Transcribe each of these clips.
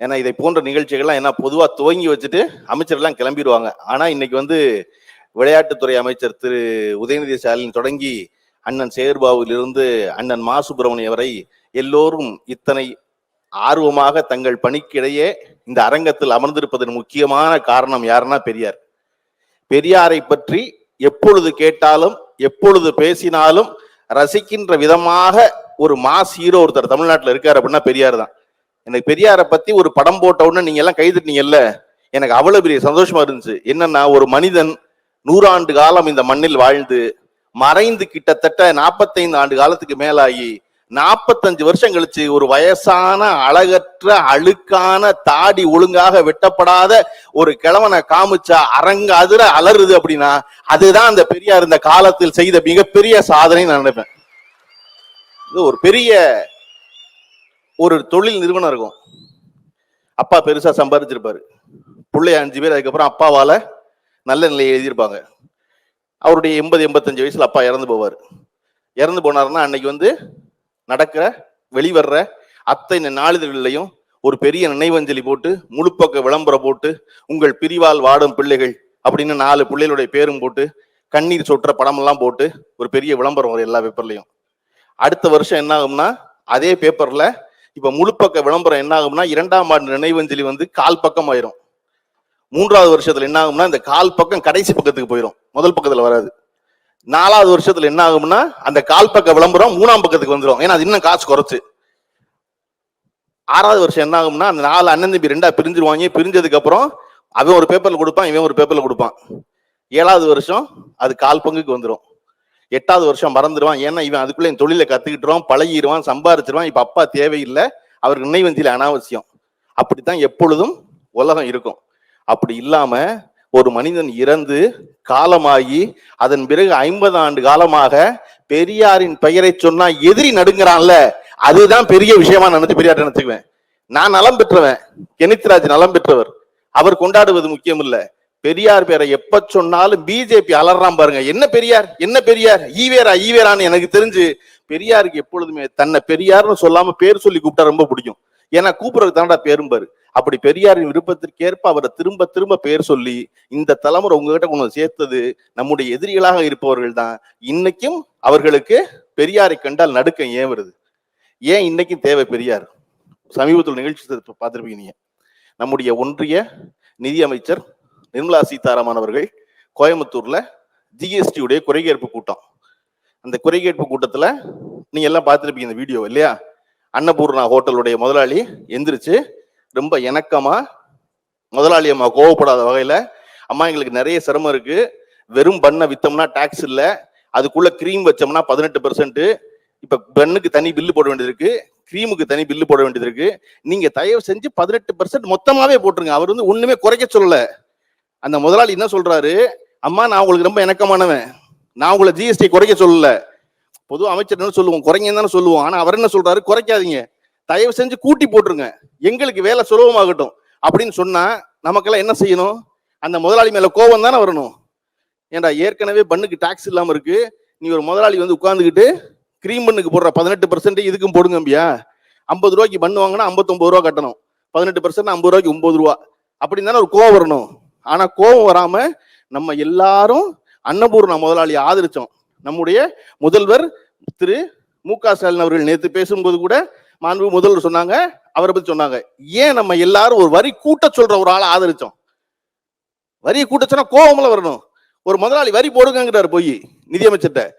ஏன்னா இதை போன்ற நிகழ்ச்சிகள்லாம் என்ன பொதுவாக துவங்கி வச்சுட்டு அமைச்சர்லாம் கிளம்பிடுவாங்க. ஆனால் இன்னைக்கு வந்து விளையாட்டுத்துறை அமைச்சர் திரு. உதயநிதி ஸ்டாலின் தொடங்கி அண்ணன் சேகர்பாபுவிலிருந்து அண்ணன் மா. சுப்பிரமணியம் வரை எல்லோரும் இத்தனை ஆர்வமாக தங்கள் பணிக்கிடையே இந்த அரங்கத்தில் அமர்ந்திருப்பதன் முக்கியமான காரணம் யாருன்னா பெரியார். பெரியாரை பற்றி எப்பொழுது கேட்டாலும் எப்பொழுது பேசினாலும் ரசிக்கின்ற விதமாக ஒரு மாஸ் ஹீரோ ஒருத்தர் தமிழ்நாட்டில் இருக்கார் அப்படின்னா பெரியார் தான். எனக்கு பெரியாரை பத்தி ஒரு படம் போட்ட உடனே நீங்க எல்லாம் கைதட்டினீங்கல்ல? எனக்கு அவ்வளவு பெரிய சந்தோஷமா இருந்துச்சு. என்னன்னா ஒரு மனிதன் நூறாண்டு காலம் இந்த மண்ணில் வாழ்ந்து மறைந்து கிட்டத்தட்ட நாற்பத்தைந்து ஆண்டு காலத்துக்கு மேலாகி நாற்பத்தஞ்சு வருஷம் கழிச்சு ஒரு வயசான அழகற்ற அழுக்கான தாடி ஒழுங்காக வெட்டப்படாத ஒரு கிழவனை காமிச்சா அரங்க அதிர அலறுது அப்படின்னா அதுதான் அந்த பெரியார் இந்த காலத்தில் செய்த மிகப்பெரிய சாதனை நான் நினைப்பேன். இது ஒரு பெரிய ஒரு தொழில் நிறுவனம் இருக்கும். அப்பா பெருசா சம்பாதிச்சிருப்பாரு பிள்ளைய அஞ்சு பேர் அதுக்கப்புறம் அப்பாவால நல்ல நிலையை எழுதியிருப்பாங்க. அவருடைய எண்பது எண்பத்தஞ்சு வயசுல அப்பா இறந்து போவார். இறந்து போனாருன்னா அன்னைக்கு வந்து நடக்கிற வெளிவர்ற அத்தனை நாளிதழ்களையும் ஒரு பெரிய நினைவஞ்சலி போட்டு முழுப்பக்க விளம்பரம் போட்டு உங்கள் பிரிவால் வாடும் பிள்ளைகள் அப்படின்னு நாலு பிள்ளைகளுடைய பேரும் போட்டு கண்ணீர் சொட்டுற படமெல்லாம் போட்டு ஒரு பெரிய விளம்பரம் வரும் எல்லா பேப்பர்லையும் அடுத்த வருஷம் என்ன ஆகும்னா அதே பேப்பர்ல இப்ப முழுப்பக்க விளம்பரம் என்ன ஆகும்னா இரண்டாம் ஆண்டு நினைவஞ்சலி வந்து கால் பக்கம் ஆயிரும். மூன்றாவது வருஷத்துல என்ன ஆகும்னா இந்த கால் பக்கம் கடைசி பக்கத்துக்கு போயிடும் முதல் பக்கத்துல வராது. நாலாவது வருஷத்துல என்ன ஆகும்னா அந்த கால் பக்க விளம்பரம் மூணாம் பக்கத்துக்கு வந்துடும் ஏன்னா அது இன்னும் காசு குறைச்சு. ஆறாவது வருஷம் என்ன ஆகும்னா அந்த நாலு அண்ணன் தம்பி ரெண்டா பிரிஞ்சிருவாங்க. பிரிஞ்சதுக்கு அப்புறம் அவன் ஒரு பேப்பர்ல கொடுப்பான் இவன் ஒரு பேப்பர்ல கொடுப்பான். ஏழாவது வருஷம் அது கால் பங்குக்கு வந்துடும் எட்டாவது வருஷம் மறந்துடுவான் ஏன்னா இவன் அதுக்குள்ளே என் தொழிலை கற்றுக்கிட்டுருவான் பழகிடுவான் சம்பாரிச்சிருவான். இப்போ அப்பா தேவையில்லை. அவருக்கு நினைவஞ்சில அனாவசியம். அப்படித்தான் எப்பொழுதும் உலகம் இருக்கும். அப்படி இல்லாமல் ஒரு மனிதன் இறந்து காலமாகி அதன் பிறகு ஐம்பது ஆண்டு காலமாக பெரியாரின் பெயரை சொன்னா எதிரி நடுங்கிறான்ல. அதுதான் பெரிய விஷயமா நினைச்சு பெரியார் நினைச்சுக்குவேன். நான் நலம் பெற்றவன். கெனித்ராஜ் நலம் பெற்றவர். அவர் கொண்டாடுவது முக்கியம் இல்லை பெரியார் பேரை எப்ப சொன்னாலும் பிஜேபி அலறான் பாருங்க. என்ன பெரியார்? என்ன பெரியார்? ஈவேரா ஈவேரான்னு எனக்கு தெரிஞ்சு பெரியாருக்கு எப்பொழுதுமே தன்னை பெரியார்னு சொல்லாம பேர் சொல்லி கூப்பிட்டா ரொம்ப பிடிக்கும். ஏன்னா கூப்பிடுறது தாண்டா பேரும் பாரு. அப்படி பெரியாரின் விருப்பத்திற்கேற்ப அவரை திரும்ப திரும்ப பெயர் சொல்லி இந்த தலைமுறை உங்ககிட்ட கொண்டு சேர்த்தது நம்முடைய எதிரிகளாக இருப்பவர்கள் தான். இன்னைக்கும் அவர்களுக்கு பெரியாரை கண்டால் நடுக்கம் ஏன் வருது? ஏன் இன்னைக்கும் தேவை பெரியார்? சமீபத்தில் நிகழ்ச்சி பார்த்துருப்பீங்க நம்முடைய ஒன்றிய நிதியமைச்சர் நிர்மலா சீதாராமன் அவர்கள் கோயம்புத்தூர்ல ஜிஎஸ்டி உடைய குறைகேற்பு கூட்டம். அந்த குறைகேட்பு கூட்டத்துல நீங்க எல்லாம் பார்த்துருப்பீங்க இந்த வீடியோ இல்லையா? அன்னபூர்ணா ஹோட்டலுடைய முதலாளி எந்திரிச்சு ரொம்ப இணக்கமா முதலாளி அம்மா கோவப்படாத வகையில அம்மா எங்களுக்கு நிறைய சிரமம் இருக்கு. வெறும் பண்ணை வித்தோம்னா டாக்ஸ் இல்ல. அதுக்குள்ள கிரீம் வச்சோம்னா பதினெட்டு பெர்சென்ட் இப்ப பெண்ணுக்கு தனி பில்லு போட வேண்டியது இருக்கு கிரீமுக்கு தனி பில்லு போட வேண்டியது இருக்கு நீங்க தயவு செஞ்சு பதினெட்டு பெர்சென்ட் மொத்தமாவே போட்டுருங்க. அவர் வந்து ஒண்ணுமே குறைக்க சொல்லல. அந்த முதலாளி என்ன சொல்றாரு? அம்மா நான் உங்களுக்கு ரொம்ப இணக்கமானவன். நான் உங்களை ஜிஎஸ்டி குறைக்க சொல்லல. பொது அமைச்சர் என்ன சொல்லுவோம். குறைங்க தானே சொல்லுவோம். ஆனா அவர் என்ன சொல்றாரு? குறைக்காதீங்க. தயவு செஞ்சு கூட்டி போட்டுருங்க. எங்களுக்கு வேலை சுலபமாகட்டும். அப்படின்னு சொன்னா நமக்கெல்லாம் என்ன செய்யணும்? அந்த முதலாளி மேல கோபம் தானே வரணும். ஏன்டா ஏற்கனவே பண்ணுக்கு டாக்ஸ் இல்லாம இருக்கு. நீ ஒரு முதலாளி வந்து உட்காந்துக்கிட்டு கிரீம் பண்ணுக்கு போடுற பதினெட்டு பர்சன்ட் இதுக்கும் போடுங்கம்பியா ஐம்பது ரூபாய்க்கு பண்ணு வாங்கினா ஐம்பத்தொம்பது ரூபா கட்டணும். பதினெட்டு பர்சன்ட் ஐம்பது ரூபாய்க்கு ஒன்பது ரூபா. அப்படின்னு தானே ஒரு கோவம் வரணும். ஆனா கோபம் வராம நம்ம எல்லாரும் அன்னபூர்ணா முதலாளியை ஆதரிச்சோம். நம்முடைய முதல்வர் திரு மு க ஸ்டாலின் அவர்கள் நேற்று பேசும்போது கூட மாண்பு முதல்வர் சொன்னாங்க அவரை பத்தி சொன்னாங்க. ஏன் நம்ம எல்லாரும் ஒரு வரி கூட்ட சொல்ற ஒரு ஆளை ஆதரிச்சோம்? வரியை கூட்ட சொன்னா வரணும். ஒரு முதலாளி வரி போடுங்கிறாரு போய் நிதியமைச்சர்கிட்ட.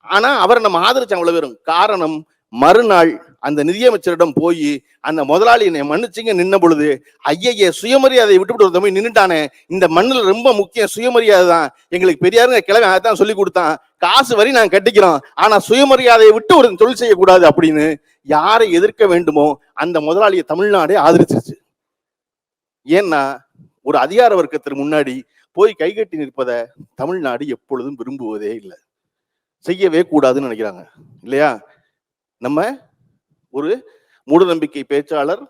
ஆனா அவரை நம்ம ஆதரிச்சோம் அவ்வளவு பேரும் காரணம் மறுநாள் அந்த நிதியமைச்சரிடம் போய் அந்த முதலாளி என்னை மன்னிச்சிங்க நின்ன பொழுது ஐயையே சுயமரியாதையை விட்டுவிட்டு ஒரு போய் நின்னுட்டானே இந்த மண்ணில் ரொம்ப முக்கியம் சுயமரியாதை தான். எங்களுக்கு பெரியாருங்க கிழமை அதான் சொல்லி கொடுத்தான். காசு வரி நாங்கள் கட்டிக்கிறோம். ஆனா சுயமரியாதையை விட்டு ஒரு தொழில் செய்யக்கூடாது அப்படின்னு யாரை எதிர்க்க வேண்டுமோ அந்த முதலாளியை தமிழ்நாடே ஆதரிச்சிருச்சு. ஏன்னா ஒரு அதிகார வர்க்கத்திற்கு முன்னாடி போய் கைகட்டி நிற்பதை தமிழ்நாடு எப்பொழுதும் விரும்புவதே இல்லை. செய்யவே கூடாதுன்னு நினைக்கிறாங்க. இல்லையா? நம்ம ஒரு மூடநம்பிக்கை பேச்சாளர்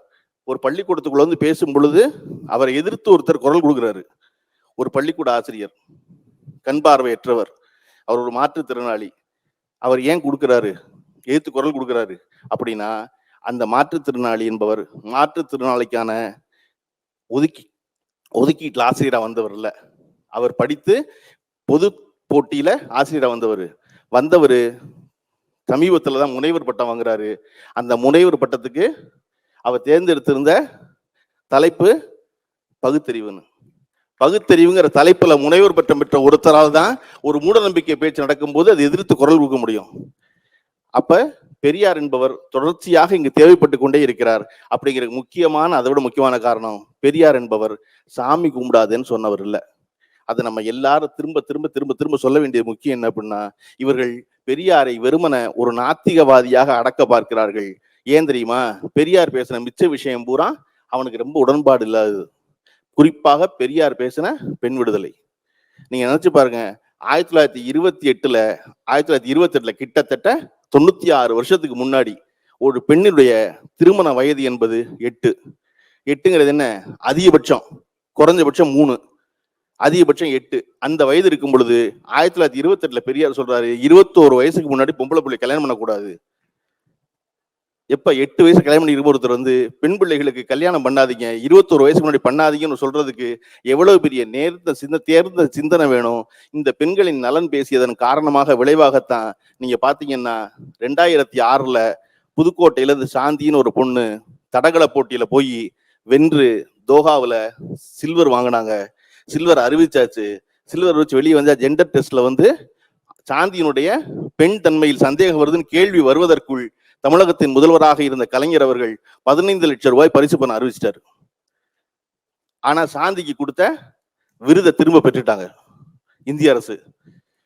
ஒரு பள்ளிக்கூடத்துக்குள்ள வந்து பேசும் பொழுது அவரை எதிர்த்து ஒருத்தர் குரல் கொடுக்குறாரு. ஒரு பள்ளிக்கூட ஆசிரியர் கண் பார்வையற்றவர் அவர் ஒரு மாற்றுத்திறனாளி. அவர் ஏன் கொடுக்குறாரு? எதிர்த்து குரல் கொடுக்குறாரு. அப்படின்னா அந்த மாற்றுத்திறனாளி என்பவர் மாற்றுத்திறனாளிக்கான ஒதுக்கி ஒதுக்கீட்டில் ஆசிரியராக வந்தவர் இல்லை. அவர் படித்து பொது போட்டியில ஆசிரியராக வந்தவர். வந்தவர் சமீபத்தில் தான் முனைவர் பட்டம் வாங்குறாரு. அந்த முனைவர் பட்டத்துக்கு அவர் தேர்ந்தெடுத்திருந்த தலைப்பு பகுத்தறிவுன்னு. பகுத்தறிவுங்கிற தலைப்புல முனைவர் பட்டம் பெற்ற ஒருத்தரால் தான் ஒரு மூடநம்பிக்கை பேச்சு நடக்கும்போது அதை எதிர்த்து குரல் கொடுக்க முடியும். அப்ப பெரியார் என்பவர் தொடர்ச்சியாக இங்கு தேவைப்பட்டு கொண்டே இருக்கிறார். அப்படிங்கிற முக்கியமான அதை விட முக்கியமான காரணம் பெரியார் என்பவர் சாமி கும்பிடாதுன்னு சொன்னவர் இல்லை. அதை நம்ம எல்லாரும் திரும்ப திரும்ப திரும்ப திரும்ப சொல்ல வேண்டிய முக்கியம் என்ன அப்படின்னா இவர்கள் பெரியாரை வெறுமன ஒரு நாத்திகவாதியாக அடக்க பார்க்கிறார்கள். ஏன் தெரியுமா? பெரியார் பேசின மிச்ச விஷயம் பூரா அவனுக்கு ரொம்ப உடன்பாடு இல்லாதது. குறிப்பாக பெரியார் பேசின பெண் விடுதலை. நீங்க நினைச்சு பாருங்க ஆயிரத்தி தொள்ளாயிரத்தி இருபத்தி எட்டுல ஆயிரத்தி தொள்ளாயிரத்தி இருபத்தி எட்டுல கிட்டத்தட்ட தொண்ணூத்தி ஆறு வருஷத்துக்கு முன்னாடி ஒரு பெண்ணினுடைய திருமண வயது என்பது எட்டு. எட்டுங்கிறது என்ன? அதிகபட்சம். குறைஞ்சபட்சம் மூணு. அதிகபட்சம் எட்டு. அந்த வயது இருக்கும் பொழுது ஆயிரத்தி தொள்ளாயிரத்தி இருபத்தி எட்டுல பெரியார் சொல்றாரு இருபத்தோரு வயசுக்கு முன்னாடி பொம்பளை பிள்ளை கல்யாணம் பண்ணக்கூடாது. எப்ப எட்டு வயசு கல்யாணம் பண்ணி ஒருத்தர் வந்து பெண் பிள்ளைகளுக்கு கல்யாணம் பண்ணாதீங்க இருபத்தோரு வயசுக்கு முன்னாடி பண்ணாதீங்கன்னு சொல்றதுக்கு எவ்வளவு பெரிய நேர்ந்த சிந்த தேர்ந்த சிந்தனை வேணும். இந்த பெண்களின் நலன் பேசியதன் காரணமாக விளைவாகத்தான் நீங்க பாத்தீங்கன்னா ரெண்டாயிரத்தி ஆறுல புதுக்கோட்டையில இருந்து சாந்தின்னு ஒரு பொண்ணு தடகள போட்டியில போய் வென்று தோஹாவில் சில்வர் வாங்கினாங்க. சில்வர் அறிவிச்சாச்சு. சில்வர் வச்சு வெளியே வந்தா ஜெண்டர் டெஸ்ட்ல வந்து சாந்தியினுடைய பெண் தன்மையில் சந்தேகம் வருதுன்னு கேள்வி வருவதற்குள் தமிழகத்தின் முதல்வராக இருந்த கலைஞர் அவர்கள் பதினைந்து லட்சம் ரூபாய் பரிசு பண்ண அறிவிச்சிட்டாரு. ஆனா சாந்திக்கு கொடுத்த விருதை திரும்ப பெற்றுட்டாங்க. இந்திய அரசு.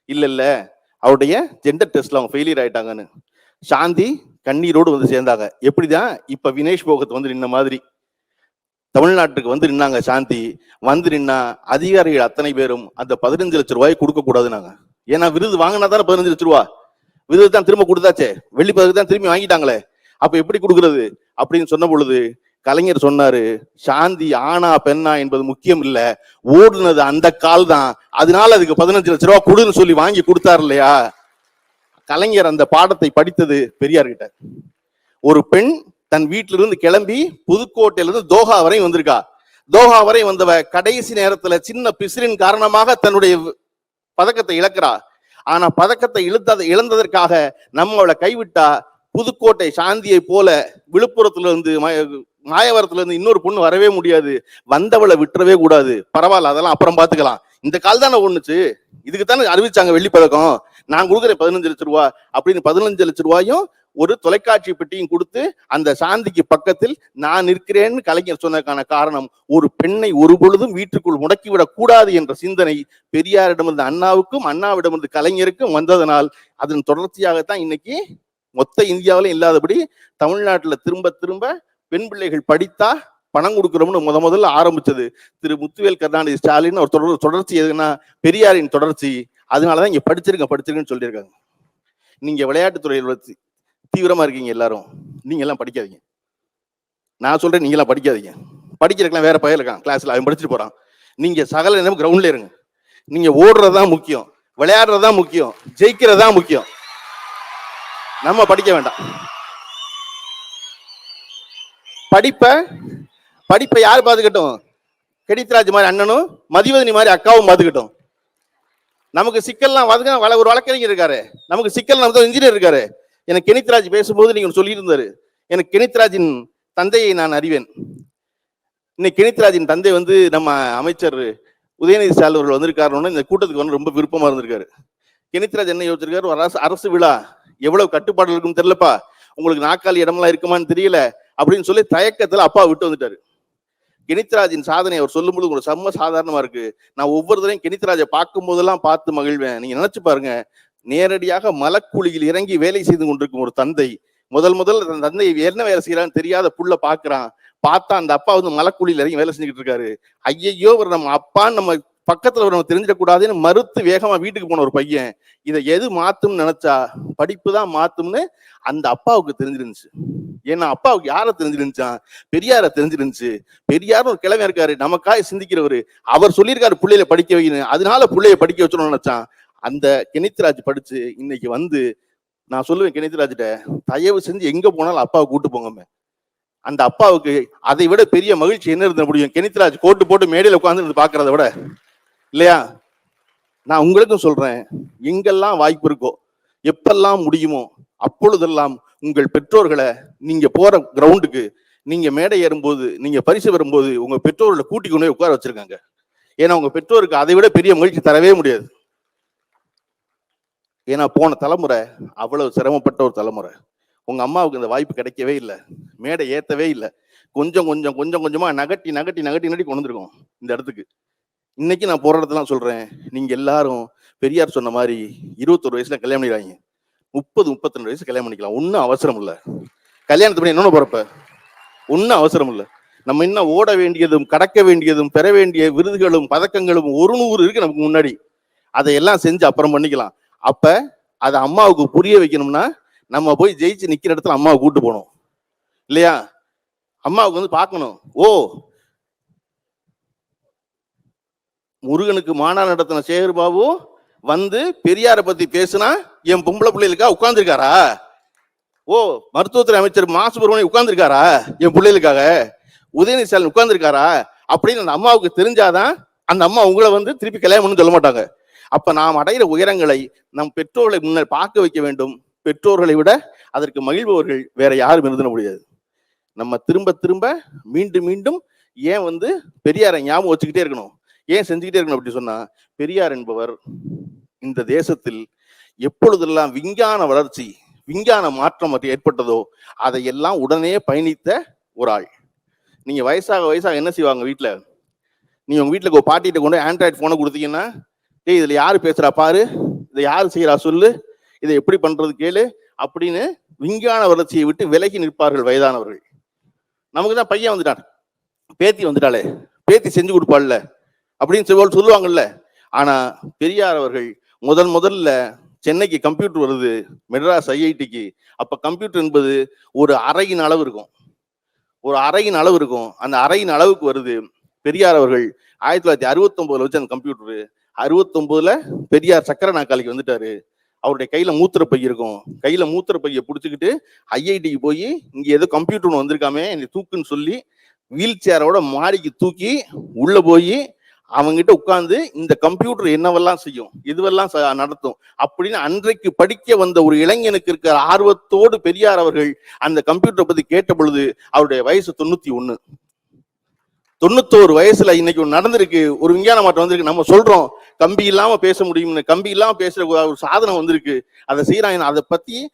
இல்ல இல்ல. அவருடைய ஜெண்டர் டெஸ்ட்ல அவங்க ஃபெயிலியர் ஆயிட்டாங்கன்னு. சாந்தி கண்ணீரோடு வந்து சேர்ந்தாங்க. எப்படிதான் இப்ப வினேஷ் போகத் வந்து நின்ன மாதிரி. தமிழ்நாட்டுக்கு வந்து நின்னாங்க சாந்தி வந்து நின்னா அதிகாரிகள் அத்தனை பேரும் அந்த பதினஞ்சு லட்சம் ரூபாய் கொடுக்க கூடாதுனாங்க ஏன்னா விருது வாங்கினா தானே பதினஞ்சு லட்சம் ரூபா? விருது தான் திரும்ப கொடுத்தாச்சே. வெள்ளி பதக்கு தான் திரும்பி வாங்கிட்டாங்களே. அப்ப எப்படி கொடுக்கறது? அப்படின்னு சொன்ன பொழுது கலைஞர் சொன்னாரு சாந்தி ஆனா பெண்ணா என்பது முக்கியம் இல்ல. ஓடுனது அந்த கால் தான். அதனால அதுக்கு பதினஞ்சு லட்சம் ரூபா கொடுன்னு சொல்லி வாங்கி கொடுத்தாரு இல்லையா? கலைஞர் அந்த பாடத்தை படித்தது பெரியார் கிட்ட ஒரு பெண் தன் வீட்டில இருந்து கிளம்பி புதுக்கோட்டையில இருந்து தோஹா வரை வந்திருக்கா. தோஹா வரை வந்தவ கடைசி நேரத்துல சின்ன பிசிறின் காரணமாக தன்னுடைய பதக்கத்தை இழக்கிறா. ஆனா பதக்கத்தை இழுத்தது இழந்ததற்காக நம்ம அவளை கைவிட்டா புதுக்கோட்டை சாந்தியை போல விழுப்புரத்துல இருந்து மாயவரத்துல இருந்து இன்னொரு பொண்ணு வரவே முடியாது. வந்தவளை விட்டுறவே கூடாது. பரவாயில்ல அதெல்லாம் அப்புறம் பாத்துக்கலாம். இந்த கால் தானே ஒண்ணுச்சு இதுக்கு தானே அறிவிச்சாங்க வெள்ளி பதக்கம் நான் கொடுக்குறேன் பதினஞ்சு லட்ச ரூபா அப்படின்னு பதினஞ்சு லட்ச ரூபாயும் ஒரு தொலைக்காட்சி பெட்டியும் கொடுத்து அந்த சாந்திக்கு பக்கத்தில் நான் இருக்கிறேன்னு கலைஞர் சொன்னதுக்கான காரணம் ஒரு பெண்ணை ஒரு பொழுதும் வீட்டுக்குள் முடக்கிவிடக் கூடாது என்ற சிந்தனை பெரியாரிடமிருந்து அண்ணாவுக்கும் அண்ணாவிடமிருந்து கலைஞருக்கும் வந்ததனால் அதன் தொடர்ச்சியாகத்தான் இன்னைக்கு மொத்த இந்தியாவிலும் இல்லாதபடி தமிழ்நாட்டில் திரும்ப திரும்ப பெண் பிள்ளைகள் படித்தா பணம் கொடுக்குறோம்னு முத முதல்ல ஆரம்பிச்சது. திரு. முத்துவேல் கருணாநிதி ஸ்டாலின் ஒரு தொடர் தொடர்ச்சி எதுனா பெரியாரின் தொடர்ச்சி. அதனாலதான் இங்க படிச்சிருக்க படிச்சிருங்கன்னு சொல்லியிருக்காங்க. நீங்க விளையாட்டுத்துறையில் தீவிரமா இருக்கீங்க எல்லாரும். நீங்க எல்லாம் படிக்காதீங்க. நான் சொல்றேன் நீங்க எல்லாம் படிக்காதீங்க. படிக்கிறக்கெல்லாம் வேற பையன் இருக்கான் கிளாஸ்ல அவன் படிச்சுட்டு போறான். நீங்க சகல நேரம் கிரவுண்ட்ல இருங்க. நீங்க ஓடுறதுதான் முக்கியம். விளையாடுறதுதான் முக்கியம். ஜெயிக்கிறதுதான் முக்கியம். நம்ம படிக்க வேண்டாம். படிப்பை படிப்பை யார் பாத்துக்கட்டும் கெடித்ராஜ் மாதிரி அண்ணனும் மதிவதனி மாதிரி அக்காவும் பாத்துக்கட்டும் நமக்கு சிக்கல்லாம் வழங்க வள- ஒரு வழக்கறிஞர் இருக்காரு. நமக்கு சிக்கல் நம்ம இன்ஜினியர் இருக்காரு. எனக்கு கெனித்ராஜ் பேசும்போது நீங்க சொல்லியிருந்தாரு எனக்கு கெனித்ராஜின் தந்தையை நான் அறிவேன். இன்னைக்கு கெனித்ராஜின் தந்தை வந்து நம்ம அமைச்சர் உதயநிதி ஸ்டாலின் அவர்கள் வந்திருக்காருன்னு இந்த கூட்டத்துக்கு வந்து ரொம்ப விருப்பமா இருந்திருக்காரு. கெனித்ராஜ் என்ன யோசிச்சிருக்காரு? ஒரு அரசு அரசு விழா எவ்வளவு கட்டுப்பாடு இருக்குன்னு தெரியலப்பா. உங்களுக்கு நாக்காளி இடமெல்லாம் இருக்குமான்னு தெரியல. அப்படின்னு சொல்லி தயக்கத்துல அப்பா விட்டு வந்துட்டாரு. கெனித்ராஜின் சாதனை அவர் சொல்லும்போது உங்களுக்கு செம்ம சாதாரணமா இருக்கு. நான் ஒவ்வொரு கெனித்ராஜை பார்க்கும் போதெல்லாம் பார்த்து மகிழ்வேன். நீங்க நினைச்சு பாருங்க நேரடியாக மலக்குழியில் இறங்கி வேலை செய்து கொண்டிருக்கும் ஒரு தந்தை முதல் முதல் தன் தந்தை என்ன வேலை செய்யறான்னு தெரியாத புள்ள பாக்குறான். பார்த்தா அந்த அப்பா வந்து மலக்குழியில் இறங்கி வேலை செஞ்சுக்கிட்டு இருக்காரு. ஐயையோ ஒரு நம்ம அப்பான்னு நம்ம பக்கத்துல நம்ம தெரிஞ்சிடக்கூடாதுன்னு மறுத்து வேகமா வீட்டுக்கு போன ஒரு பையன். இதை எது மாத்தும்னு நினைச்சா படிப்பு தான் மாத்தும்னு அந்த அப்பாவுக்கு தெரிஞ்சிருந்துச்சு. ஏன்னா அப்பாவுக்கு யாரை தெரிஞ்சிருந்துச்சான் பெரியார தெரிஞ்சிருந்துச்சு. பெரியார் ஒரு கிழமை இருக்காரு. நமக்காக சிந்திக்கிறவரு. அவர் சொல்லியிருக்காரு பிள்ளையில படிக்க வைக்கணும் அதனால பிள்ளைய படிக்க வச்சணும்னு நினைச்சான். அந்த கெனித்ராஜ் படிச்சு இன்னைக்கு வந்து நான் சொல்லுவேன் கிணித்தராஜிட்ட தயவு செஞ்சு எங்க போனாலும் அப்பாவை கூட்டு போங்கம்மே. அந்த அப்பாவுக்கு அதை விட பெரிய மகிழ்ச்சி என்ன இருந்த முடியும்? கெனித்ராஜ் கோட்டு போட்டு மேடையில் உட்காந்து பாக்குறத விட. இல்லையா? நான் உங்களுக்கும் சொல்றேன் எங்கெல்லாம் வாய்ப்பு இருக்கோ எப்பெல்லாம் முடியுமோ அப்பொழுதெல்லாம் உங்கள் பெற்றோர்களை நீங்க போற கிரவுண்டுக்கு நீங்க மேடை ஏறும்போது நீங்க பரிசு பெறும்போது உங்க பெற்றோர்களை கூட்டி கொண்டு உட்கார வச்சிருக்காங்க. ஏன்னா உங்க பெற்றோருக்கு அதை விட பெரிய மகிழ்ச்சி தரவே முடியாது. ஏன்னா போன தலைமுறை அவ்வளவு சிரமப்பட்ட ஒரு தலைமுறை. உங்க அம்மாவுக்கு இந்த வாய்ப்பு கிடைக்கவே இல்லை. மேடை ஏத்தவே இல்லை. கொஞ்சம் கொஞ்சம் கொஞ்சம் கொஞ்சமா நகட்டி நகட்டி நகட்டி நகட்டி கொண்டு வந்திருக்கோம் இந்த இடத்துக்கு. இன்னைக்கு நான் போற இடத்துல சொல்றேன் நீங்க எல்லாரும் பெரியார் சொன்ன மாதிரி இருபத்தொரு வயசுல கல்யாணம் பண்ணிடுவாங்க முப்பது முப்பத்தி ரெண்டு வயசு கல்யாணம் பண்ணிக்கலாம். ஒன்றும் அவசரம் இல்லை. கல்யாணத்து பண்ணி என்னென்ன போறப்ப ஒன்றும் அவசரம் இல்லை. நம்ம இன்னும் ஓட வேண்டியதும் கடக்க வேண்டியதும் பெற வேண்டிய விருதுகளும் பதக்கங்களும் ஒரு நூறு இருக்கு நமக்கு முன்னாடி. அதையெல்லாம் செஞ்சு அப்புறம் பண்ணிக்கலாம். அப்ப அதை அம்மாவுக்கு புரிய வைக்கணும்னா நம்ம போய் ஜெயிச்சு நிக்கிற இடத்துல அம்மாவை கூட்டு போகணும். இல்லையா? அம்மாவுக்கு வந்து பார்க்கணும். ஓ! முருகனுக்கு மாநாடு நடத்தின சேகர் பாபு வந்து பெரியாரை பத்தி பேசுனா என் பொம்பளை பிள்ளைகளுக்கா உட்கார்ந்துருக்காரா? ஓ! மருத்துவத்துறை அமைச்சர் மா சுப்பிரமணியம் உட்கார்ந்துருக்காரா? என் பிள்ளைகளுக்காக? உதயநிதி ஸ்டாலின் உட்கார்ந்துருக்காரா? அப்படின்னு அந்த அம்மாவுக்கு தெரிஞ்சாதான் அந்த அம்மா உங்களை வந்து திருப்பி கல்யாணம் சொல்ல மாட்டாங்க. அப்ப நாம் அடைகிற உயரங்களை நம் பெற்றோர்களை முன்னர் பார்க்க வைக்க வேண்டும். பெற்றோர்களை விட அதற்கு மகிழ்பவர்கள் வேற யாரும் இருந்துட முடியாது. நம்ம திரும்ப திரும்ப மீண்டும் மீண்டும் ஏன் வந்து பெரியாரை ஞாபகம் வச்சுக்கிட்டே இருக்கணும்? ஏன் செஞ்சுக்கிட்டே இருக்கணும் அப்படி சொன்னா பெரியார் என்பவர் இந்த தேசத்தில் எப்பொழுதெல்லாம் விஞ்ஞான வளர்ச்சி விஞ்ஞான மாற்றம் அது ஏற்பட்டதோ அதையெல்லாம் உடனே பயணித்த ஒரு ஆள். நீங்க வயசாக வயசாக என்ன செய்வாங்க வீட்டில் நீ உங்க வீட்டில் பாட்டிகிட்ட கொண்டு ஆண்ட்ராய்டு போனை கொடுத்தீங்கன்னா டேய் இதில் யார் பேசுறா பாரு? இதை யார் செய்கிறா சொல்லு? இதை எப்படி பண்ணுறது கேளு? அப்படின்னு விஞ்ஞான வளர்ச்சியை விட்டு விலகி நிற்பார்கள் வயதானவர்கள். நமக்கு தான் பையன் வந்துட்டான். பேத்தி வந்துட்டாளே. பேத்தி செஞ்சு கொடுப்பாள்ல. அப்படின்னு சொல்லி சொல்லுவாங்கல்ல. ஆனால் பெரியார் அவர்கள் முதல் முதல்ல சென்னைக்கு கம்ப்யூட்டர் வருது. மெட்ராஸ் ஐஐடிக்கு. அப்போ கம்ப்யூட்டர் என்பது ஒரு அறையின் அளவு இருக்கும். ஒரு அறையின் அளவு இருக்கும். அந்த அறையின் அளவுக்கு வருது பெரியார் அவர்கள். ஆயிரத்தி தொள்ளாயிரத்தி அறுபத்தி வச்சு அந்த கம்ப்யூட்டரு. அறுபத்தொன்பதுல பெரியார் சக்கர நாக்காளிக்கு வந்துட்டாரு. அவருடைய கையில மூத்திர பை இருக்கும். கையில மூத்திர பையை பிடிச்சிக்கிட்டு ஐஐடிக்கு போய் இங்க ஏதோ கம்ப்யூட்டர் ஒன்று வந்திருக்காமே என்னை தூக்குன்னு சொல்லி வீல் சேரோட மாடிக்கு தூக்கி உள்ள போய் அவங்ககிட்ட உட்காந்து இந்த கம்ப்யூட்டர் என்னவெல்லாம் செய்யும் இதுவெல்லாம் ச- நடத்தும் அப்படின்னு அன்றைக்கு படிக்க வந்த ஒரு இளைஞனுக்கு இருக்கிற ஆர்வத்தோடு பெரியார் அவர்கள் அந்த கம்ப்யூட்டரை பத்தி கேட்ட பொழுது அவருடைய வயசு தொண்ணூத்தி ஒண்ணு. தொண்ணூத்தோரு வயசுல இன்னைக்கு நடந்திருக்கு ஒரு விஞ்ஞான மாற்றம் வந்திருக்கு நம்ம சொல்றோம் கம்பி இல்லாம பேச முடியும்னு கம்பி இல்லாம பேசுற ஒரு சாதனம் வந்திருக்கு. அதை செய்யறாங்க. அதை பத்தி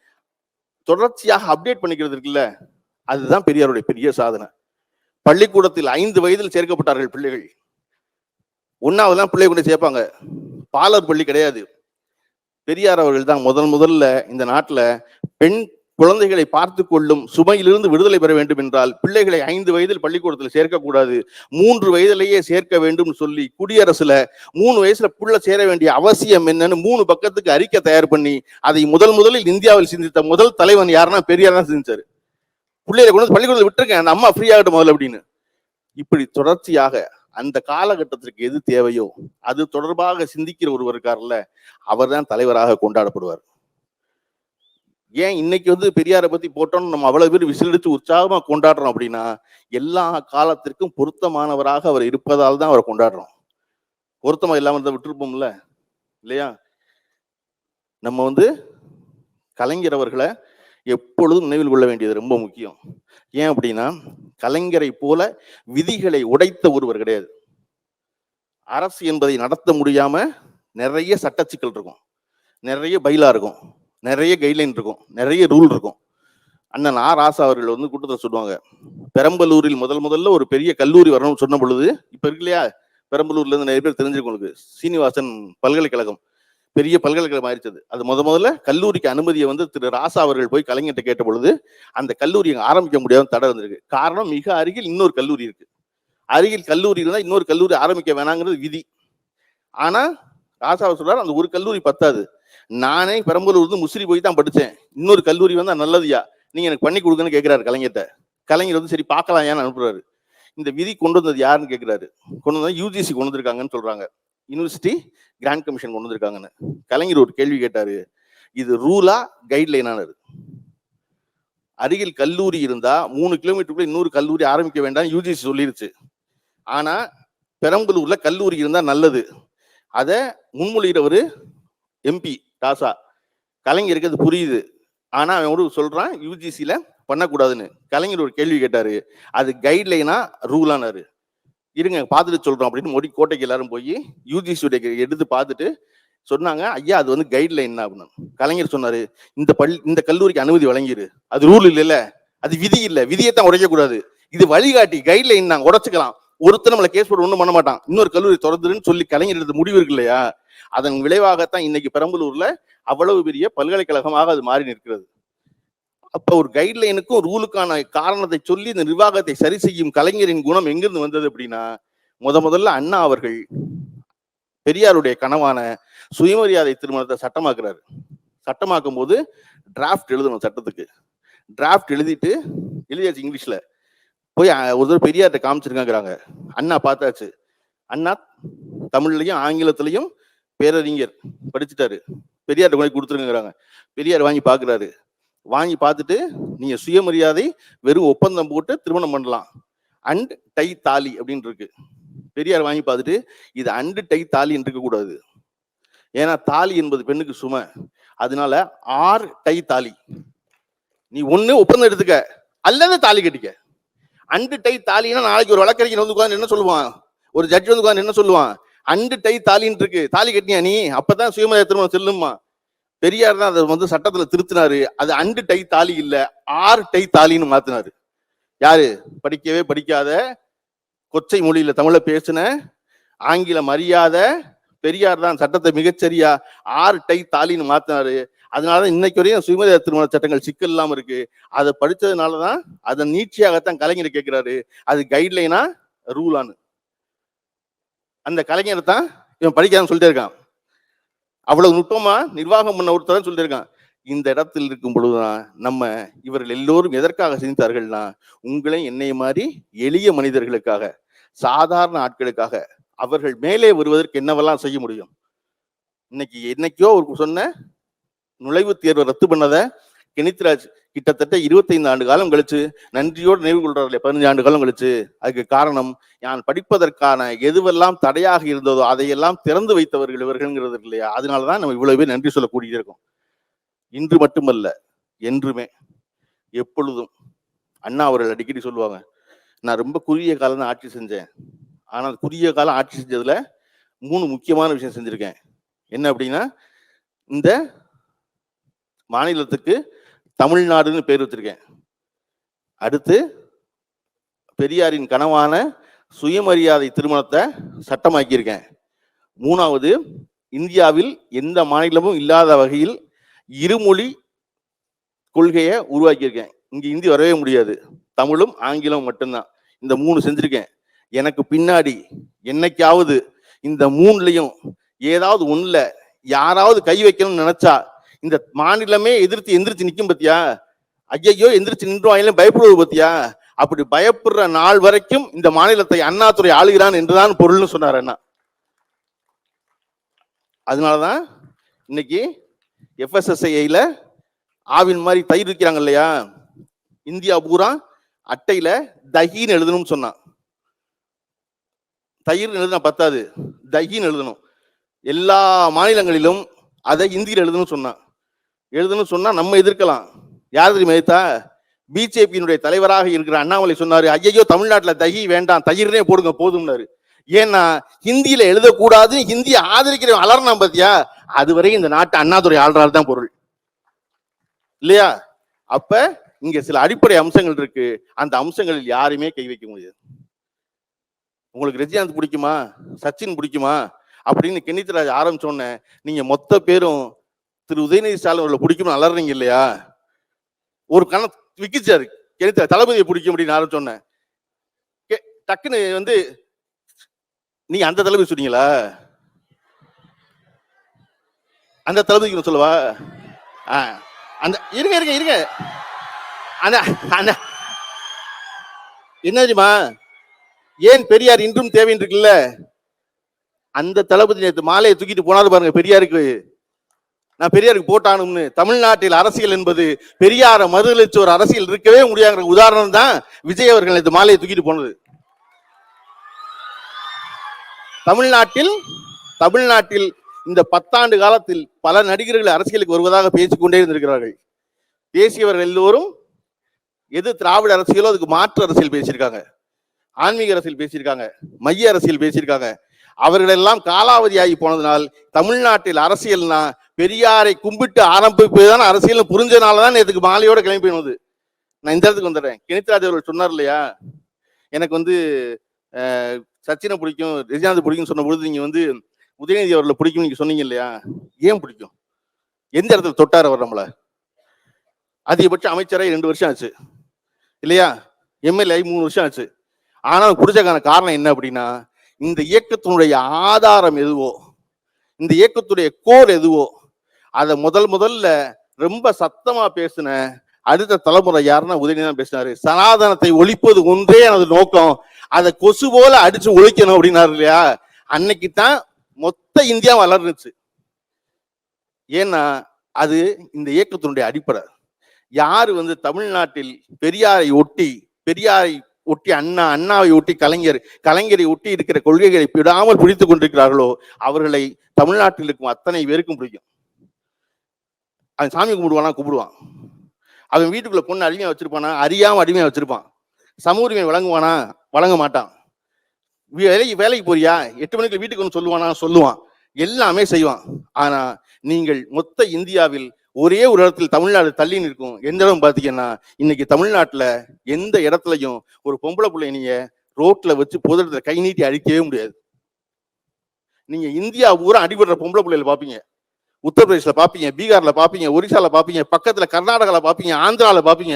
தொடர்ச்சியாக அப்டேட் பண்ணிக்கிறது இருக்குல்ல? அதுதான் பெரியாருடைய பெரிய சாதனை. பள்ளிக்கூடத்தில் ஐந்து வயதில் சேர்க்கப்பட்டார்கள் பிள்ளைகள். ஒன்னாவதுலாம் பிள்ளை கொண்டு சேர்ப்பாங்க. பாலர் பள்ளி கிடையாது. பெரியார் அவர்கள் தான் முதல் முதல்ல இந்த நாட்டில் பெண் குழந்தைகளை பார்த்து கொள்ளும் சுமையிலிருந்து விடுதலை பெற வேண்டும் என்றால் பிள்ளைகளை ஐந்து வயதில் பள்ளிக்கூடத்தில் சேர்க்கக்கூடாது. மூன்று வயதிலேயே சேர்க்க வேண்டும் சொல்லி குடியரசுல மூணு வயசுல புள்ள சேர வேண்டிய அவசியம் என்னன்னு மூணு பக்கத்துக்கு அறிக்கை தயார் பண்ணி அதை முதல் முதலில் இந்தியாவில் சிந்தித்த முதல் தலைவன் யாருன்னா பெரியார் தான் சிந்திச்சாரு. பிள்ளைகளை கொண்டு வந்து பள்ளிக்கூடத்தில் விட்டுருக்கேன் அந்த அம்மா ஃப்ரீ ஆகட்டும் முதல்ல அப்படின்னு. இப்படி தொடர்ச்சியாக அந்த காலகட்டத்திற்கு எது தேவையோ அது தொடர்பாக சிந்திக்கிற ஒருவர் இருக்கார்ல அவர்தான் தலைவராக கொண்டாடப்படுவார். ஏன் இன்னைக்கு வந்து பெரியாரை பத்தி போட்டோம்னு நம்ம அவ்வளவு பேர் விசிலடிச்சு உற்சாகமா கொண்டாடுறோம் அப்படின்னா எல்லா காலத்திற்கும் பொருத்தமானவராக அவர் இருப்பதால் தான் அவரை கொண்டாடுறோம். பொருத்தமா இல்லாம இருந்தா விட்டுருப்போம்ல இல்லையா? நம்ம வந்து கலைஞர் அவர்களை எப்பொழுதும் நினைவில் கொள்ள வேண்டியது ரொம்ப முக்கியம். ஏன் அப்படின்னா கலைஞரை போல விதிகளை உடைத்த ஒருவர் கிடையாது. அரசு என்பதை நடத்த முடியாம நிறைய சட்ட சிக்கல் இருக்கும். நிறைய பயிலா இருக்கும். நிறைய கைட்லைன் இருக்கும். நிறைய ரூல் இருக்கும். அண்ணன் ஆ ராசா அவர்கள் வந்து கூட்டத்தில் சொல்லுவாங்க. பெரம்பலூரில் முதல் முதல்ல ஒரு பெரிய கல்லூரி வரணும்னு சொன்ன பொழுது இப்போ இருக்கு இல்லையா? பெரம்பலூர்ல இருந்து நிறைய பேர் தெரிஞ்சிருக்கும் உங்களுக்கு. சீனிவாசன் பல்கலைக்கழகம். பெரிய பல்கலைக்கழகம் ஆயிடுச்சது அது. முத முதல்ல கல்லூரிக்கு அனுமதியை வந்து திரு ராசா அவர்கள் போய் கலைஞர்கிட்ட கேட்ட பொழுது அந்த கல்லூரி ஆரம்பிக்க முடியாத தடை வந்திருக்கு காரணம் மிக அருகில் இன்னொரு கல்லூரி இருக்கு. அருகில் கல்லூரி இருந்தால் இன்னொரு கல்லூரி ஆரம்பிக்க வேணாங்கிறது விதி. ஆனா ராசாவை சொல்றாரு அந்த ஒரு கல்லூரி பத்தாது. நானே பெரம்பலூர் வந்து முசிறி போய் தான் படித்தேன். இன்னொரு கல்லூரி வந்தால் நல்லதுயா? நீங்கள் எனக்கு பண்ணி கொடுங்கன்னு கேட்குறாரு கலைஞர்கிட்ட. கலைஞர் வந்து சரி பார்க்கலாம் ஏன்னு அனுப்புறாரு. இந்த விதி கொண்டு வந்தது யாருன்னு கேட்குறாரு. கொண்டு வந்தது யூஜிசி கொண்டு வந்திருக்காங்கன்னு சொல்கிறாங்க யூனிவர்சிட்டி கிராண்ட் கமிஷன் கொண்டு வந்திருக்காங்கன்னு. கலைஞர் ஒரு கேள்வி கேட்டார். இது ரூலா கைட்லைனானது அருகில் கல்லூரி இருந்தா மூணு கிலோமீட்டருக்குள்ள இன்னொரு கல்லூரி ஆரம்பிக்க வேண்டாம் யூஜிசி சொல்லிருச்சு. ஆனா பெரம்பலூர்ல கல்லூரி இருந்தா நல்லது. அதை முன்மொழிகிறவர் எம்பி காசா. கலைஞருக்கு அது புரியுது. ஆனா அவன் ஒரு சொல்றான் யூஜிசியில பண்ணக்கூடாதுன்னு. கலைஞர் ஒரு கேள்வி கேட்டாரு. அது கைட்லைனா ரூலானாரு இருங்க பார்த்துட்டு சொல்றோம் அப்படின்னு மோடி கோட்டைக்கு எல்லாரும் போய் யூஜிசியுடைய எடுத்து பார்த்துட்டு சொன்னாங்க ஐயா அது வந்து கைட்லைன் அப்படின்னு. கலைஞர் சொன்னாரு இந்த பள்ளி இந்த கல்லூரிக்கு அனுமதி வழங்கிரு. அது ரூல் இல்லைல்ல. அது விதி இல்லை. விதியைத்தான் தான் கூடாது இது வழிகாட்டி கைட்லைன் நாங்கள் உடச்சிக்கலாம். ஒருத்தர் நம்மளை கேஸ் போட்டு ஒன்றும் பண்ண மாட்டான். இன்னொரு கல்லூரி திறந்துருன்னு சொல்லி கலைஞர் எடுத்த முடிவு இருக்கு இல்லையா? அதன் விளைவாகத்தான் இன்னைக்கு பெரம்பலூர்ல அவ்வளவு பெரிய பல்கலைக்கழகமாக அது மாறி நிற்கிறது. அப்ப ஒரு கைட்லைனுக்கும் ரூலுக்கான காரணத்தை சொல்லி இந்த நிர்வாகத்தை சரி செய்யும் கலைஞரின் குணம் எங்கிருந்து வந்தது அப்படின்னா முத முதல்ல அண்ணா அவர்கள் பெரியாருடைய கனவான சுயமரியாதை திருமணத்தை சட்டமாக்குறாரு. சட்டமாக்கும் போது டிராஃப்ட் எழுதணும் சட்டத்துக்கு. டிராஃப்ட் எழுதிட்டு எழுதியாச்சு இங்கிலீஷ்ல. போய் ஒரு தடவை பெரியார்ட்ட காமிச்சிருக்காங்கிறாங்க. அண்ணா பார்த்தாச்சு. அண்ணா தமிழ்லையும் ஆங்கிலத்திலையும் பேரறிஞர் படிச்சுட்டாரு. பெரியார்ட்ட கொண்டு கொடுத்துருங்கிறாங்க பெரியார் வாங்கி பார்க்குறாரு வாங்கி பார்த்துட்டு நீங்கள் சுயமரியாதை வெறும் ஒப்பந்தம் போட்டு திருமணம் பண்ணலாம். அண்ட் டை தாலி அப்படின்னு இருக்கு. பெரியார் வாங்கி பார்த்துட்டு இது அண்டு டை தாலின்னு இருக்கக்கூடாது ஏன்னா தாலி என்பது பெண்ணுக்கு சுமை. அதனால ஆர் டை தாலி. நீ ஒன்று ஒப்பந்தம் எடுத்துக்க. அல்லது தாலி கட்டிக்க. அண்டு டை தாலின்னா நாளைக்கு ஒரு வழக்கறிஞர் வந்து உட்காந்து என்ன சொல்லுவான்? ஒரு ஜட்ஜ் வந்து உட்காந்து என்ன சொல்லுவான்? அண்டு டை தாலின்னு இருக்கு. தாலி கட்டினியா நீ? அப்பதான் சுயமரியாதை திருமணம் செல்லுமா பெரியார் தான் அதை வந்து சட்டத்துல திருத்தினாரு. அது அண்டு டை தாலி இல்ல ஆறு டை தாலின்னு மாத்தினாரு. யாரு? படிக்கவே படிக்காத கொச்சை மொழியில தமிழ பேசின ஆங்கிலம் அறியாத பெரியார் தான் சட்டத்தை மிகச்சரியா ஆறு டை தாலின்னு மாத்தினாரு. அதனாலதான் இன்னைக்கு வரையும் சுயமரியாதை திருமண சட்டங்கள் சிக்கல் இல்லாம இருக்கு. அதை படிச்சதுனாலதான் அதை நீட்சியாகத்தான் கலைஞர் கேட்கிறாரு அது கைட்லைனா ரூலான்னு அந்த கலைஞர் தான் இவன் படிக்காதுன்னு சொல்லிட்டே இருக்கான். அவ்வளவு நுட்பமா நிர்வாகம் பண்ண ஒருத்தர் சொல்லிட்டு இருக்கான். இந்த இடத்தில் இருக்கும் பொழுதுதான் நம்ம இவர்கள் எல்லோரும் எதற்காக சிந்தித்தார்கள்னா உங்களை என்னை மாதிரி எளிய மனிதர்களுக்காக சாதாரண ஆட்களுக்காக அவர்கள் மேலே வருவதற்கு என்னவெல்லாம் செய்ய முடியும்? இன்னைக்கு என்னைக்கோ ஒரு சொன்ன நுழைவுத் தேர்வை ரத்து பண்ணதை கெனித்ராஜ் கிட்டத்தட்ட இருபத்தைந்து ஆண்டு காலம் கழிச்சு நன்றியோடு நினைவு கொள்றாரு பதினஞ்சு ஆண்டு காலம் கழிச்சு. அதுக்கு காரணம் நான் படிப்பதற்கான எதுவெல்லாம் தடையாக இருந்ததோ அதையெல்லாம் திறந்து வைத்தவர்கள் இவர்கள்ங்கிறது இல்லையா? அதனாலதான் நம்ம இவ்வளவு பேர் நன்றி சொல்லக்கூடிய இருக்கோம். இன்று மட்டுமல்ல என்றுமே எப்பொழுதும் அண்ணா அவர்கள் அடிக்கடி சொல்லுவாங்க நான் ரொம்ப குறுகிய காலம் தான் ஆட்சி செஞ்சேன். ஆனால் குறுகிய காலம் ஆட்சி செஞ்சதுல மூணு முக்கியமான விஷயம் செஞ்சிருக்கேன். என்ன அப்படின்னா இந்த மாநிலத்துக்கு தமிழ்நாடுன்னு பேர் வச்சிருக்கேன். அடுத்து பெரியாரின் கனவான சுயமரியாதை திருமணத்தை சட்டமாக்கியிருக்கேன். மூணாவது இந்தியாவில் எந்த மாநிலமும் இல்லாத வகையில் இருமொழி கொள்கையை உருவாக்கியிருக்கேன். இங்கே இந்தி வரவே முடியாது. தமிழும் ஆங்கிலம் மட்டும்தான். இந்த மூணு செஞ்சிருக்கேன். எனக்கு பின்னாடி என்னைக்காவது இந்த மூணுலையும் ஏதாவது ஒன்றில் யாராவது கை வைக்கணும்னு நினச்சா இந்த மாநிலமே எதிர்த்து எந்திரிச்சு நிற்கும் பத்தியா? ஐயையோ எந்திரிச்சு நின்றுவாயிலும் பயப்படுவது பத்தியா? அப்படி பயப்படுற நாள் வரைக்கும் இந்த மாநிலத்தை அண்ணாதுறை ஆளுகிறான் என்றுதான் பொருள்னு சொன்னார் அண்ணா. அதனாலதான் இன்னைக்கு எஃப்எஸ்எஸ்ஐல ஆவின் மாதிரி தயிர் விற்கிறாங்க இல்லையா? இந்தியா பூரா அட்டையில தகின்னு எழுதணும்னு சொன்னான். தயிர் எழுதினா பத்தாது. தகின்னு எழுதணும். எல்லா மாநிலங்களிலும் அதை இந்தியில் எழுதணும்னு சொன்னான். எழுதுன்னு சொன்னா நம்ம எதிர்க்கலாம். யார் தெரியுமா எதிர்த்தா பிஜேபியினுடைய தலைவராக இருக்கிற அண்ணாமலை சொன்னாரு ஐயையோ தமிழ்நாட்டில் தகி வேண்டாம் தயிர்னே போடுங்க போதும்னாரு. ஏன்னா ஹிந்தியில எழுதக்கூடாது ஹிந்தியை ஆதரிக்கிறவன் அலர்னா பத்தியா? அதுவரை இந்த நாட்டு அண்ணாதுரை ஆள்றாரு தான் பொருள். இல்லையா? அப்ப இங்க சில அடிப்படை அம்சங்கள் இருக்கு. அந்த அம்சங்களில் யாருமே கை வைக்க முடியாது. உங்களுக்கு ரஜினிகாந்த் பிடிக்குமா? சச்சின் பிடிக்குமா? அப்படின்னு கென்னித்ராஜ் ஆரம்பிச்சோன்னே நீங்க மொத்த பேரும் திரு உதயநிதி ஸ்டாலின் அவர்களை பிடிக்கும்னு அலறீங்க இல்லையா? ஒரு கண விக்கிச்சாரு கெனித்ரா தளபதியை பிடிக்கும் அப்படின்னு நான் சொன்னேன். டக்குன்னு வந்து நீங்க அந்த தளபதி சொன்னீங்களா? அந்த தளபதிக்கு சொல்லவா? ஆ, அந்த இருங்க இருங்க இருங்க. அந்த அந்த என்ன தெரியுமா? ஏன் பெரியார் இன்றும் தேவைன்னு இருக்குல்ல? அந்த தளபதி நேற்று மாலையை தூக்கிட்டு போனாரு பாருங்க பெரியாருக்கு. நான் பெரியாருக்கு போட்டானும்னு. தமிழ்நாட்டில் அரசியல் என்பது பெரியார மறுதளிச்ச ஒரு அரசியல் இருக்கவே முடியாங்கிற உதாரணம் தான் விஜய் அவர்கள் இந்த மாலையை தூக்கிட்டு போனது. தமிழ்நாட்டில் தமிழ்நாட்டில் இந்த பத்தாண்டு காலத்தில் பல நடிகர்கள் அரசியலுக்கு வருவதாக பேசிக்கொண்டே இருந்திருக்கிறார்கள். பேசியவர்கள் எல்லோரும் எது திராவிட அரசியலோ அதுக்கு மாற்று அரசியல் பேசியிருக்காங்க. ஆன்மீக அரசியல் பேசியிருக்காங்க. மைய அரசியல் பேசியிருக்காங்க. அவர்களெல்லாம் காலாவதியாகி போனதுனால் தமிழ்நாட்டில் அரசியல்னா பெரியாரை கும்பிட்டு ஆரம்பிப்பதுதான் அரசியல் புரிஞ்சனால தான் நேற்றுக்கு மாலையோட கிளம்பி போனது. நான் இந்த இடத்துக்கு வந்துடுறேன். கிணித்ராஜ் அவர்கள் சொன்னார் இல்லையா? எனக்கு வந்து சச்சினை பிடிக்கும் ரஜினாந்த் பிடிக்கும்னு சொன்ன பொழுது நீங்கள் வந்து உதயநிதி அவர்களை பிடிக்கும் நீங்கள் சொன்னீங்க இல்லையா? ஏன் பிடிக்கும்? எந்த இடத்துல தொட்டார் அவர் நம்மளை? அதிகபட்ச அமைச்சராக ரெண்டு வருஷம் ஆச்சு. இல்லையா? எம்எல்ஏ மூணு வருஷம் ஆச்சு. ஆனால் பிடிச்சக்கான காரணம் என்ன அப்படின்னா இந்த இயக்கத்தினுடைய ஆதாரம் எதுவோ இந்த இயக்கத்துடைய கோர் எதுவோ அதை முதல் முதல்ல ரொம்ப சத்தமா பேசின அடுத்த தலைமுறை யாருன்னா உதயநிதி தான் பேசினாரு. சனாதனத்தை ஒழிப்பது ஒன்றே எனது நோக்கம். அதை கொசு போல அடிச்சு ஒழிக்கணும் அப்படின்னாரு இல்லையா? அன்னைக்கு தான் மொத்த இந்தியா வளர்ந்துச்சு. ஏன்னா அது இந்த இயக்கத்தினுடைய அடிப்படை. யார் வந்து தமிழ்நாட்டில் பெரியாரை ஒட்டி பெரியாரை ஒட்டி அண்ணா அண்ணாவை ஒட்டி கலைஞர் கலைஞரை ஒட்டி இருக்கிற கொள்கைகளை விடாமல் பிடித்துக் கொண்டிருக்கிறார்களோ அவர்களை தமிழ்நாட்டில் இருக்கும் அத்தனை பேருக்கும் பிடிக்கும். அவன் சாமி கும்பிடுவானா? கும்பிடுவான். அவன் வீட்டுக்குள்ள பொண்ணு அடிமையாக வச்சிருப்பானா? அறியாம அடிமையாக வச்சிருப்பான். சமூக உரிமை வழங்குவானா? வழங்க மாட்டான். வேலைக்கு வேலைக்கு போறியா? எட்டு மணிக்கு வீட்டுக்கு ஒன்று சொல்லுவானா? சொல்லுவான். எல்லாமே செய்வான். ஆனா நீங்கள் மொத்த இந்தியாவில் ஒரே ஒரு இடத்துல தமிழ்நாடு தள்ளி நிற்கும். எந்த இடம் பாத்தீங்கன்னா இன்னைக்கு தமிழ்நாட்டுல எந்த இடத்துலையும் ஒரு பொம்பளை பிள்ளை நீங்க ரோட்ல வச்சு பொது இடத்துல கை நீட்டி அழிக்கவே முடியாது. நீங்க இந்தியா பூரா அடிபடுற பொம்பளை பிள்ளையில பாப்பீங்க உத்தரப்பிரதேசில் பார்ப்பீங்க பீகாரில் பார்ப்பீங்க ஒரிசாவில் பார்ப்பீங்க பக்கத்தில் கர்நாடகாவில் பார்ப்பீங்க ஆந்திராவில் பார்ப்பீங்க.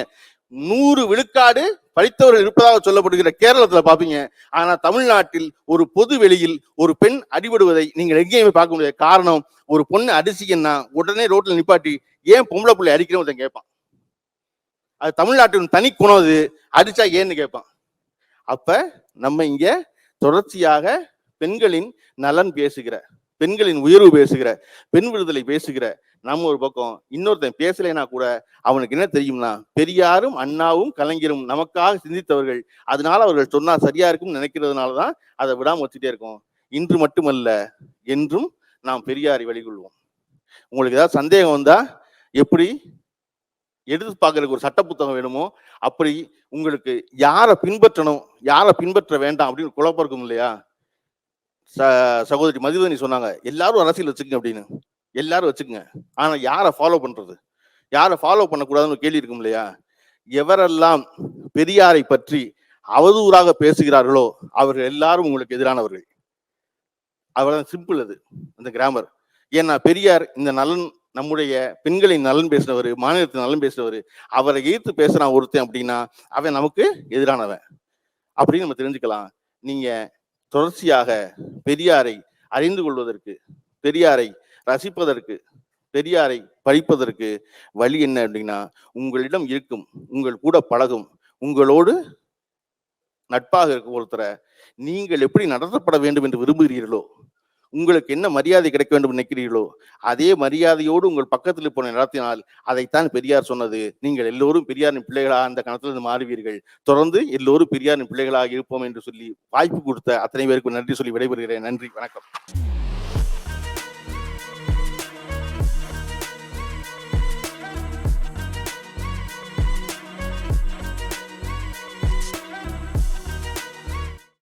நூறு விழுக்காடு படித்தவர்கள் இருப்பதாக சொல்லப்படுகிற கேரளத்தில் பார்ப்பீங்க. ஆனால் தமிழ்நாட்டில் ஒரு பொது வெளியில் ஒரு பெண் அடிபடுவதை நீங்கள் எங்கேயுமே பார்க்க முடியாது. காரணம் ஒரு பொண்ணு அடிச்சிங்கன்னா உடனே ரோட்டில் நிப்பாட்டி ஏன் பொம்பளை பிள்ளை அடிக்கிறோம் ஒருத்தன் கேட்பான். அது தமிழ்நாட்டின் தனி குணம் அது. அடிச்சா ஏன்னு கேட்பான். அப்ப நம்ம இங்க தொடர்ச்சியாக பெண்களின் நலன் பேசுகிற பெண்களின் உயர்வு பேசுகிற பெண் விடுதலை பேசுகிற நம்ம ஒரு பக்கம் இன்னொருத்தன் பேசலைன்னா கூட அவனுக்கு என்ன தெரியும்னா பெரியாரும் அண்ணாவும் கலைஞரும் நமக்காக சிந்தித்தவர்கள். அதனால அவர்கள் சொன்னா சரியா இருக்கும்னு நினைக்கிறதுனால தான் அதை விடாம வச்சுட்டே இருக்கோம். இன்று மட்டுமல்ல என்றும் நாம் பெரியாரை வழிகொள்வோம். உங்களுக்கு ஏதாவது சந்தேகம் வந்தா எப்படி எடுத்து பார்க்கறதுக்கு ஒரு சட்ட புத்தகம் வேணுமோ அப்படி உங்களுக்கு யாரை பின்பற்றணும் யாரை பின்பற்ற வேண்டாம் அப்படின்னு குழப்பம் இருக்கும் இல்லையா? சகோதரி மதிவதனி சொன்னாங்க எல்லாரும் அரசியல் வச்சுக்கங்க அப்படின்னு. எல்லாரும் வச்சுக்கங்க. ஆனா யாரை ஃபாலோ பண்றது? யாரை ஃபாலோ பண்ணக்கூடாதுன்னு கேள்வி இருக்கும் இல்லையா? எவரெல்லாம் பெரியாரை பற்றி அவதூறாக பேசுகிறார்களோ அவர்கள் எல்லாரும் உங்களுக்கு எதிரானவர்கள். அவ்வளவுதான் சிம்பிள் அது அந்த கிராமர் ஏன்னா பெரியார் இந்த நலன் நம்முடைய பெண்களின் நலன் பேசினவர் மாநிலத்தின் நலன் பேசினவர் அவரை எதிர்த்து பேசுறான் ஒருத்தன் அப்படின்னா அவன் நமக்கு எதிரானவன். அப்படின்னு நம்ம தெரிஞ்சுக்கலாம். நீங்க தொடர்ச்சியாக பெரியாரை அறிந்து கொள்வதற்கு பெரியாரை ரசிப்பதற்கு பெரியாரை படிப்பதற்கு வழி என்ன அப்படின்னா உங்களிடம் இருக்கும் உங்கள் கூட பழகும் உங்களோடு நட்பாக இருக்கும் ஒருத்தரை நீங்கள் எப்படி நடத்தப்பட வேண்டும் என்று விரும்புகிறீர்களோ உங்களுக்கு என்ன மரியாதை கிடைக்க வேண்டும் நினைக்கிறீர்களோ அதே மரியாதையோடு உங்கள் பக்கத்தில் போன நடத்தினால் அதைத்தான் பெரியார் சொன்னது. நீங்கள் எல்லோரும் பெரியாரின் பிள்ளைகளாக அந்த கணத்திலிருந்து மாறுவீர்கள். தொடர்ந்து எல்லோரும் பெரியாரின் பிள்ளைகளாக இருப்போம் என்று சொல்லி வாய்ப்பு கொடுத்த அத்தனை பேருக்கு நன்றி சொல்லி விடைபெறுகிறேன். நன்றி வணக்கம்.